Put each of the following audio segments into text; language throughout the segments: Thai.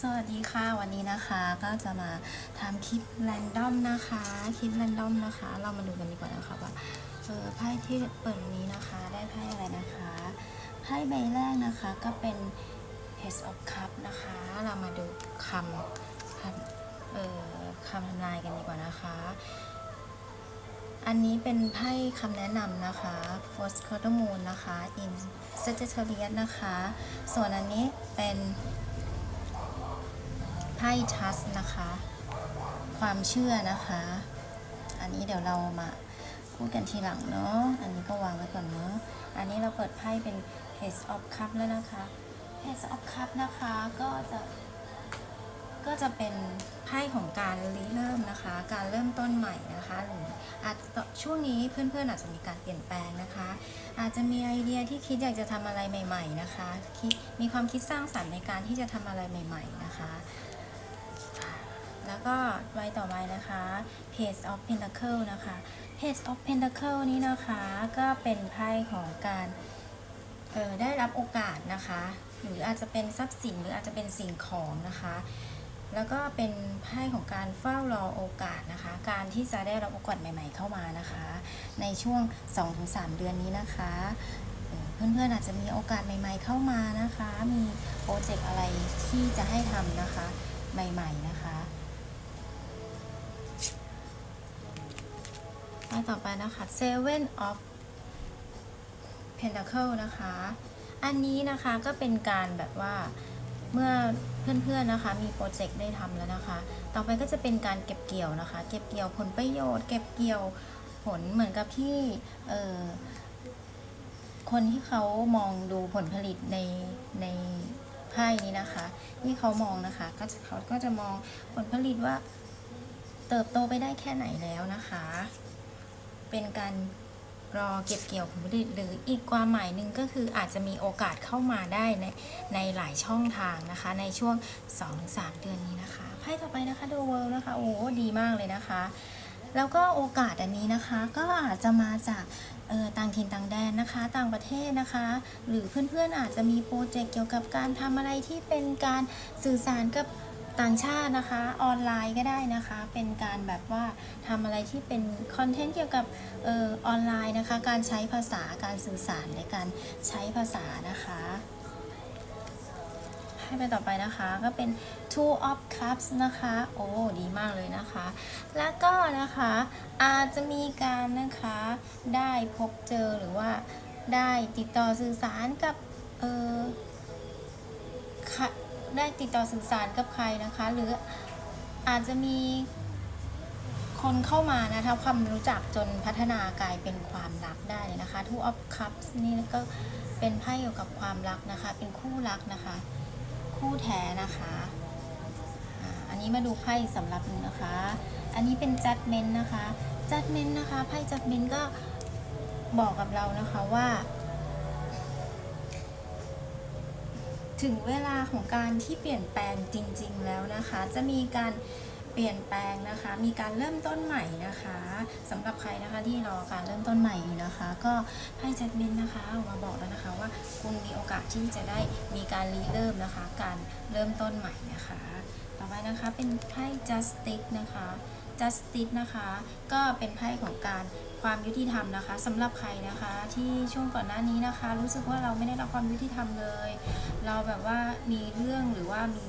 สวัสดีค่ะวันนี้นะคะก็จะมาทำคลิปแรนดอมนะคะ คลิปแรนดอมนะคะ เรามาดูกันดีกว่านะคะว่าเออไพ่ที่เปิดนี้นะคะได้ไพ่อะไรนะคะไพ่ใบแรกนะคะก็เป็น Page of Cup นะคะ เรามาดูคำคำเอ่อคำทำนายกันดีกว่านะคะ อันนี้เป็นไพ่คำแนะนำนะคะ First Quarter Moon นะคะ in Sagittarius นะคะ ส่วนอันนี้เป็น ไพ่ทัสนะคะ ความเชื่อนะคะ อันนี้เดี๋ยวเรามาพูดกันทีหลังเนาะ อันนี้ก็วางไว้ก่อนเนาะ อันนี้เราเปิดไพ่เป็น Page of Cup แล้วนะคะ Page of Cup นะคะก็จะก็จะเป็นไพ่ของการริเริ่มนะคะ การเริ่มต้นใหม่นะคะหรืออาจจะช่วงนี้เพื่อนๆอาจจะมีการเปลี่ยนแปลงนะคะ อาจจะมีไอเดียที่คิดอยากจะทำอะไรใหม่ ๆนะคะ มีความคิดสร้างสรรค์ในการที่จะทำอะไรใหม่ ๆ นะคะ แล้วก็ใบต่อไปนะคะ Page of Pentacle นะคะ Page of Pentacle นี้นะคะก็เป็นไพ่ของการออได้รับโอกาสนะคะ หรืออาจจะเป็นทรัพย์สินหรืออาจจะเป็นสิ่งของนะคะ แล้วก็เป็นไพ่ของการเฝ้ารอโอกาสนะคะ การที่จะได้รับโอกาสใหม่ ๆ เข้ามานะคะ ในช่วง 2-3 เดือนนี้นะคะเออเพื่อนๆอาจจะมีโอกาสใหม่ ๆ เข้ามานะคะ มีโปรเจกต์อะไรที่จะให้ทำนะคะ ใหม่ ๆ นะคะ ไพ่ต่อไปนะคะ Seven of Pentacle นะคะ อันนี้นะคะก็เป็นการแบบว่าเมื่อเพื่อนๆนะคะ มีโปรเจกต์ได้ทำแล้วนะคะ ต่อไปก็จะเป็นการเก็บเกี่ยวนะคะ เก็บเกี่ยวผลประโยชน์ เก็บเกี่ยวผลเหมือนกับที่เออคนที่เขามองดูผลผลิตในในไพ่นี้นะคะที่เขามองนะคะก็จะเขาก็จะมองผลผลิตว่าเติบโตไปได้แค่ไหนแล้วนะคะ เป็นการรอเก็บเกี่ยวผลผลิตหรืออีกความหมายหนึ่งก็คืออาจจะมีโอกาสเข้ามาได้ในในหลายช่องทางนะคะ ในช่วง 2-3 เดือนนี้นะคะไพ่ต่อไปนะคะดูเวิลนะคะโอ้ดีมากเลยนะคะ แล้วก็โอกาสอันนี้นะคะก็อาจจะมาจากต่างถิ่นต่างแดนนะคะ ต่างประเทศนะคะ หรือเพื่อนๆอาจจะมีโปรเจกต์เกี่ยวกับการทำอะไรที่เป็นการสื่อสารกับ ต่างชาตินะคะออนไลน์ก็ได้นะคะ เป็นการแบบว่าทำอะไรที่เป็นคอนเทนต์เกี่ยวกับเอ่อออนไลน์นะคะ การใช้ภาษาการสื่อสารในการใช้ภาษานะคะให้ไปต่อไปนะคะก็เป็น two of cups นะคะ โอ้ดีมากเลยนะคะ แล้วก็นะคะอาจจะมีการนะคะได้พบเจอหรือว่าได้ติดต่อสื่อสารกับเออ ได้ติดต่อสื่อสารกับใครนะคะ หรืออาจจะมีคนเข้ามานะทำความรู้จักจนพัฒนากลายเป็นความรักได้เลยนะคะ two of cups นี่ก็เป็นไพ่เกี่ยวกับความรักนะคะ เป็นคู่รักนะคะ คู่แท้นะคะอันนี้มาดูไพ่สำหรับหนึ่งนะคะ อันนี้เป็นจัดเมนนะคะจัดเมนนะคะไพ่จัดเมนก็บอกกับเรานะคะว่า ถึงเวลาของการที่เปลี่ยนแปลงจริง ๆ แล้วนะคะ จะมีการเปลี่ยนแปลงนะคะ มีการเริ่มต้นใหม่นะคะสำหรับใครนะคะที่รอการเริ่มต้นใหม่อยู่นะคะ ก็ไพ่จัดเมนนะคะออกมาบอกแล้วนะคะว่าคุณมีโอกาสที่จะได้มีการรีเริ่มนะคะ การเริ่มต้นใหม่นะคะ ต่อไปนะคะเป็นไพ่ justice นะคะ justice นะคะ ก็เป็นไพ่ของการ ความยุติธรรมนะคะสำหรับใครนะคะ ที่ช่วงก่อนหน้านี้นะคะ รู้สึกว่าเราไม่ได้รับความยุติธรรมเลย เราแบบว่ามีเรื่องหรือว่ามี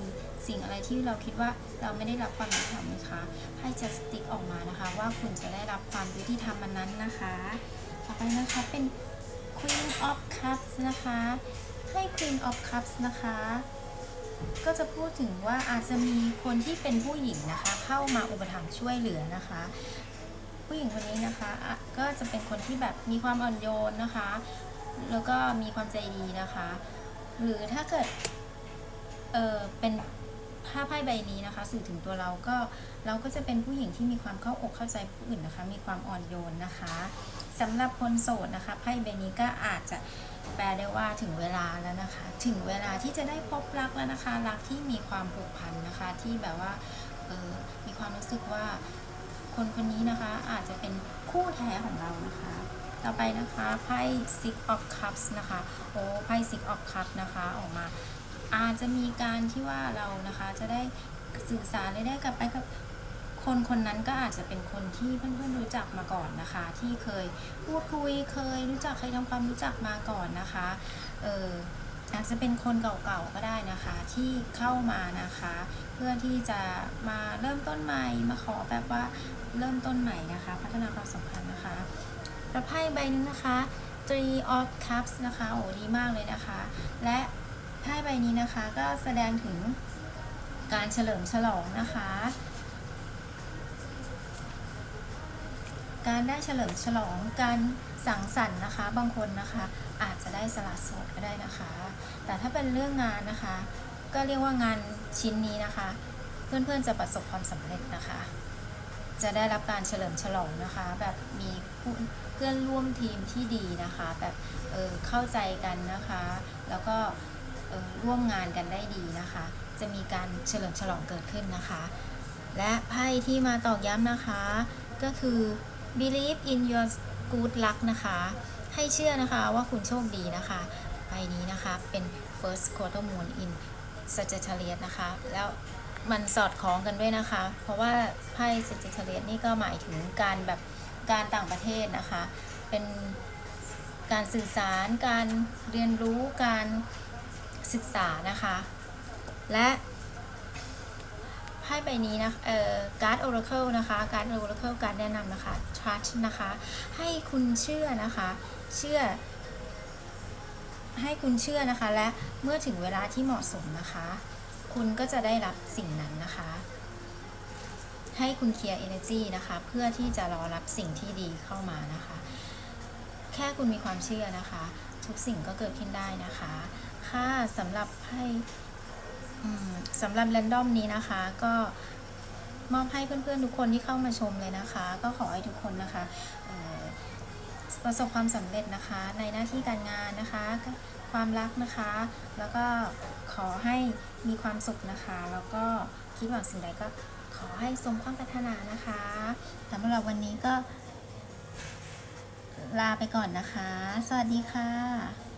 สิ่งอะไรที่เราคิดว่าเราไม่ได้รับความยุติธรรมนะคะไพ่ justice ออกมานะคะ ว่าคุณจะได้รับความยุติธรรมมันนั้นนะคะ ต่อไปนะคะเป็น Queen of Cups นะคะ ให้ Queen of Cups นะคะก็จะพูดถึงว่าอาจจะมีคนที่เป็นผู้หญิงนะคะ เข้ามาอุปถัมภ์ช่วยเหลือนะคะ ผู้หญิงคนนี้นะคะะก็จะเป็นคนที่แบบมีความอ่อนโยนนะคะ แล้วก็มีความใจดีนะคะ หรือถ้าเกิดเออเป็นผ้าไพ่ใบนี้นะคะ สื่อถึงตัวเราก็เราก็จะเป็นผู้หญิงที่มีความเข้าอกเข้าใจผู้อื่นนะคะ มีความอ่อนโยนนะคะสำหรับคนโสดนะคะไพ่ใบนี้ก็อาจจะแปลได้ว่าถึงเวลาแล้วนะคะ ถึงเวลาที่จะได้พบรักแล้วนะคะ รักที่มีความผูกพันนะคะ ที่แบบว่าเออมีความรู้สึกว่า คนคนนี้นะคะอาจจะเป็นคู่แท้ของเรานะคะ ต่อไปนะคะไพ่ six of cups นะคะโอ้ไพ่ six of cups นะคะออกมา อาจจะมีการที่ว่าเรานะคะจะได้สื่อสารได้ได้กลับไปกับคนคนนั้นก็อาจจะเป็นคนที่เพื่อนๆรู้จักมาก่อนนะคะ ที่เคยพูดคุยเคยรู้จักเคยทำความรู้จักมาก่อนนะคะเออ อาจจะเป็นคนเก่าๆก็ได้นะคะ ที่เข้ามานะคะ เพื่อที่จะมาเริ่มต้นใหม่มาขอแบบว่าเริ่มต้นใหม่นะคะ พัฒนาความสัมพันธ์นะคะประไพ่ใบนึงนะคะ three of cups นะคะโอ้ดีมากเลยนะคะ และไพ่ใบนี้นะคะก็แสดงถึงการเฉลิมฉลองนะคะ การได้เฉลิมฉลองการสังสรรค์นะคะ บางคนนะคะอาจจะได้สละโสดก็ได้นะคะ แต่ถ้าเป็นเรื่องงานนะคะ ก็เรียกว่างานชิ้นนี้นะคะ เพื่อนๆจะประสบความสำเร็จนะคะ จะได้รับการเฉลิมฉลองนะคะ แบบมีเพื่อนร่วมทีมที่ดีนะคะ แบบเออเข้าใจกันนะคะ แล้วก็ร่วมงานกันได้ดีนะคะ จะมีการเฉลิมฉลองเกิดขึ้นนะคะ และไพ่ที่มาตอกย้ำนะคะ ก็คือ believe in your good luck นะคะ ให้เชื่อนะคะว่าคุณโชคดีนะคะไพ่นี้นะคะเป็น first quarter moon in Sagittarius นะคะ แล้วมันสอดคล้องกันด้วยนะคะ เพราะว่าไพ่ Sagittarius นี่ก็หมายถึงการแบบการต่างประเทศนะคะ เป็นการสื่อสาร การเรียนรู้ การศึกษานะคะ และ พ่ใบนี้นะเอ่อการ์ด Oracle นะคะการ์ด Oracle การแนะนำนะคะ Trust นะคะ ให้คุณเชื่อนะคะ เชื่อ ให้คุณเชื่อนะคะ และเมื่อถึงเวลาที่เหมาะสมนะคะ คุณก็จะได้รับสิ่งนั้นนะคะ ให้คุณเคลียร์ energy นะคะ เพื่อที่จะรอรับสิ่งที่ดีเข้ามานะคะ แค่คุณมีความเชื่อนะคะ ทุกสิ่งก็เกิดขึ้นได้นะคะ ค่ะสำหรับไพ่ สำหรับแรนดอมนี้นะคะ ก็มอบให้เพื่อนๆทุกคนที่เข้ามาชมเลยนะคะ ก็ขอให้ทุกคนนะคะประสบความสำเร็จนะคะ ในหน้าที่การงานนะคะ ความรักนะคะ แล้วก็ขอให้มีความสุขนะคะ แล้วก็คิดหวังสิ่งใดก็ขอให้สมความปรารถนานะคะสำหรับวันนี้ก็ลาไปก่อนนะคะ สวัสดีค่ะ